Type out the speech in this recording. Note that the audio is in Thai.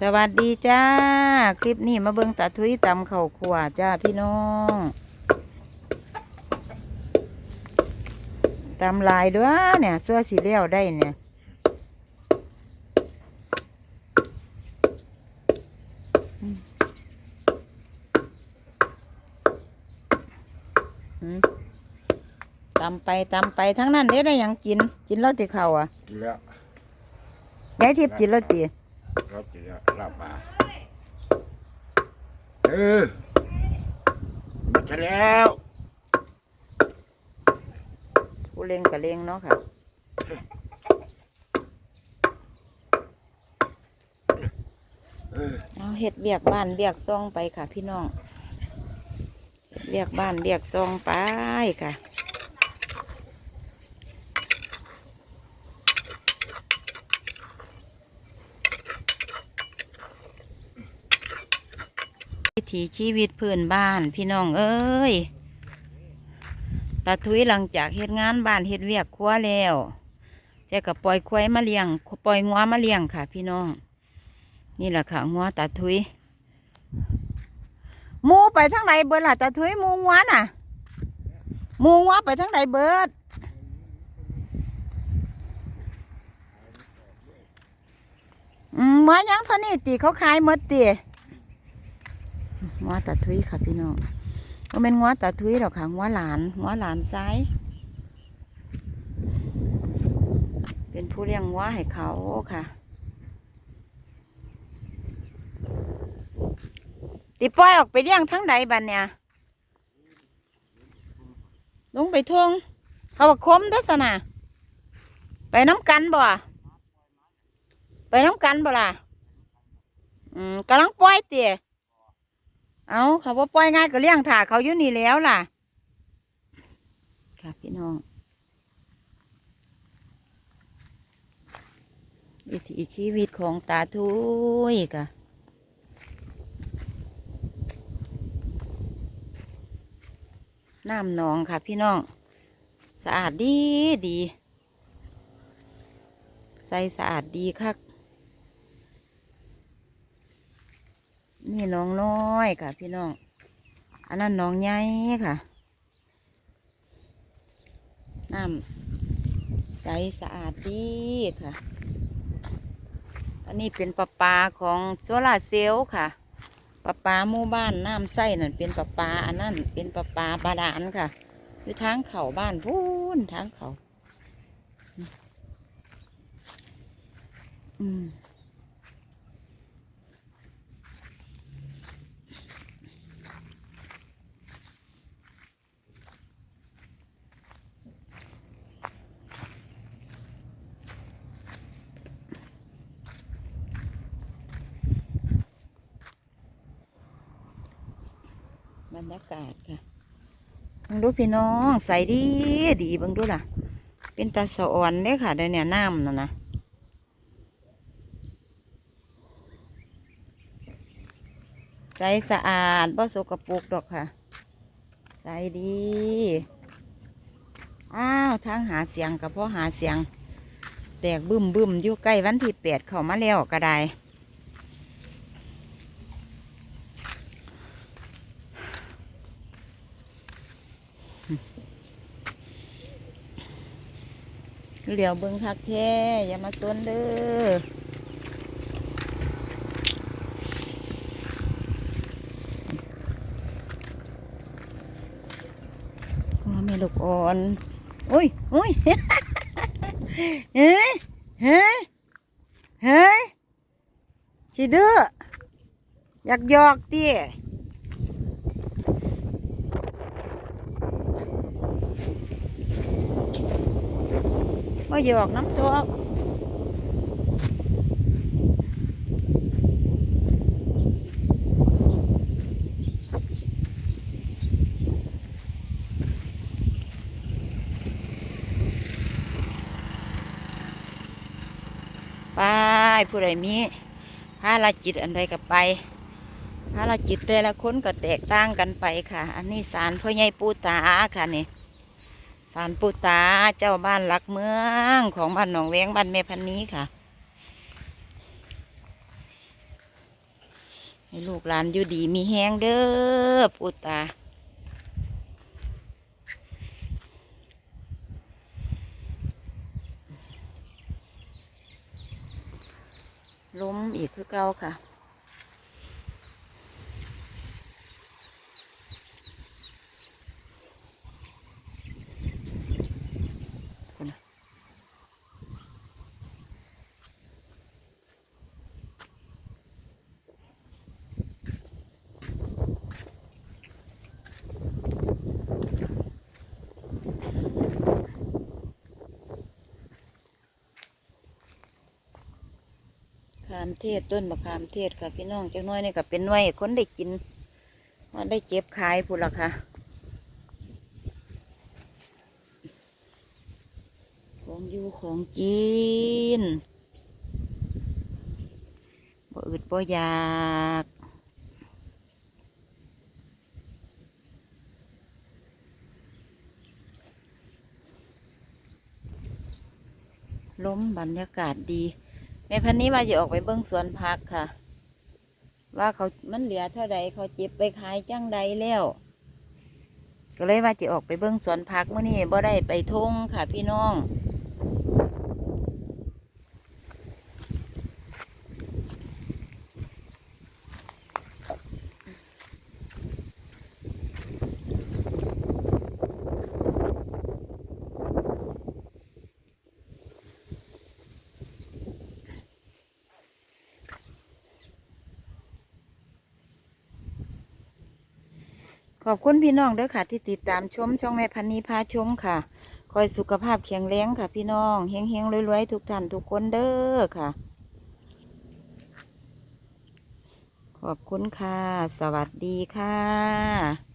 สวัสดีจ้า คลิปนี้มาเบิ่งตาทุยตำข้าวขัวจ้าพี่น้องตำลายด้วยเนี่ยซัวสีเลี้ยวได้เนี่ยอืมอืมตำไปตำไปทั้งนั้นเด้ได้หยังกิน กินแล้วติเข่าอะกินแล้วยายทิพย์กินแล้วติเรากินแล้วลาบปลาเออมาซะแล้วผู้เล่งกับเล่งเนาะค่ะเอาเฮ็ดเบียกบ้านเบียกซองไปค่ะ พี่น้องเฮ็ดเบียกบ้านเบียกซองไปค่ะ ถีชีวิตเพื่อนบ้านพี่น้องเอ้ยตาทุยหลังจากเฮ็ดงานบ้านเฮ็ดเวียกครัวแล้วแจก็ปล่อยควายมาเลี้ยง ปล่อยงัวมาเลี้ยงค่ะ พี่น้อง นี่แหละค่ะงัวตาทุยมูไปทางไหนเบิดล่ะตาทุยมูงัวน่ะมูงัวไปทางไหนเบิดอืมมายังเท่านี้ตีเขาขายหมดตี งัวตาทุยค่ะพี่น้องก็เป็นงัวตาทุยหรอกค่ะงัวหลานงัวหลานซ้าย เป็นผู้เลี้ยงงัวให้เขาค่ะ ติปล่อยออกไปเลี้ยงทั้งใดบันเนี่ยลงไปทวงเขาว่าคมเด้สนะไปน้ำกันบ่ไปน้ำกันบ่ล่ะ อืมกำลังปล่อยเตี๋ย เอาเขาว่าปล่อยง่ายก็เลี้ยงถ่าเขาอยู่นี่แล้วล่ะ ค่ะพี่น้องวิถีชีวิตของตาทุยค่ะน้ำหนองค่ะพี่น้อง สะอาดดีดี ใสสะอาดดีคัก นี่น้องน้อยค่ะ พี่น้อง อันนั้นน้องใหญ่ค่ะน้ำใสสะอาดดีค่ะ อันนี้เป็นปลาปลาของโซลาเซลล์ค่ะปลาปลาหมู่บ้านน้ำใสนั่นเป็นปลาปลาอันนั้นเป็นปลาปลาบาดาลค่ะอยู่ทางเขาบ้านพูนทางเขาอืม รรยากาศค่ะบังดูพี่น้องใส่ดีดีบังดูล่ะ เป็นตาสะอ่อนเด้ค่ะเดี๋ยวนี้น้ำนะนะใสสะอาดบ่สกปรกดอกค่ะ ใสดี อ้าวทางหาเสียงกับพ่อหาเสียง แตกบึ้มบึ้มอยู่ใกล้วันที่แปดเข้ามาแล้วก็ได้ เหลียวเบิ้งคักแท้อย่ามาซนเด้อโอ้แม่ลูกอ่อนอุ้ยอุ้ยเฮ้ยเฮ้ยเฮ้ยชิเด้ออยากหยอกเตี้ย ว่หยอกน้ำตัวไปผู้ใดมีภารกิจอันใดก็ไปภารกิจแต่ละคนก็แตกต่างกันไปค่ะ อันนี้สารพ่อใหญ่ปูตาค่ะนี่ สารปูตาเจ้าบ้านหลักเมืองของบ้านหนองแวงบ้านแม่พันนี้ค่ะ ให้ลูกหลานอยู่ดีมีแห้งเด้อปูตาล้มอีกคือเก่าค่ะ ขามเทศต้นมะขามเทศค่ะพี่น้องจังน้อยนี่ก็เป็นหน่วยคนได้กินว่าได้เจ็บขายพูดละค่ะของอยู่ของกินบ่อึดบ่อยากล้มบรรยากาศดี ม่พันนี้ว่าจะออกไปเบิ้งสวนพักค่ะ ว่าเขามันเหลือเท่าใดเขาเจ็บไปขายจังใดแล้ว ก็เลยว่าจะออกไปเบิ้งสวนพักเมื่อนี้บ่ได้ไปทุ่งค่ะพี่น้อง ขอบคุณพี่น้องเด้อค่ะ ที่ติดตามชมช่องแม่พันนีพาชมค่ะ คอยสุขภาพแข็งแรงค่ะ พี่น้องเฮงเฮงรวยๆทุกท่านทุกคนเด้อค่ะ ขอบคุณค่ะ สวัสดีค่ะ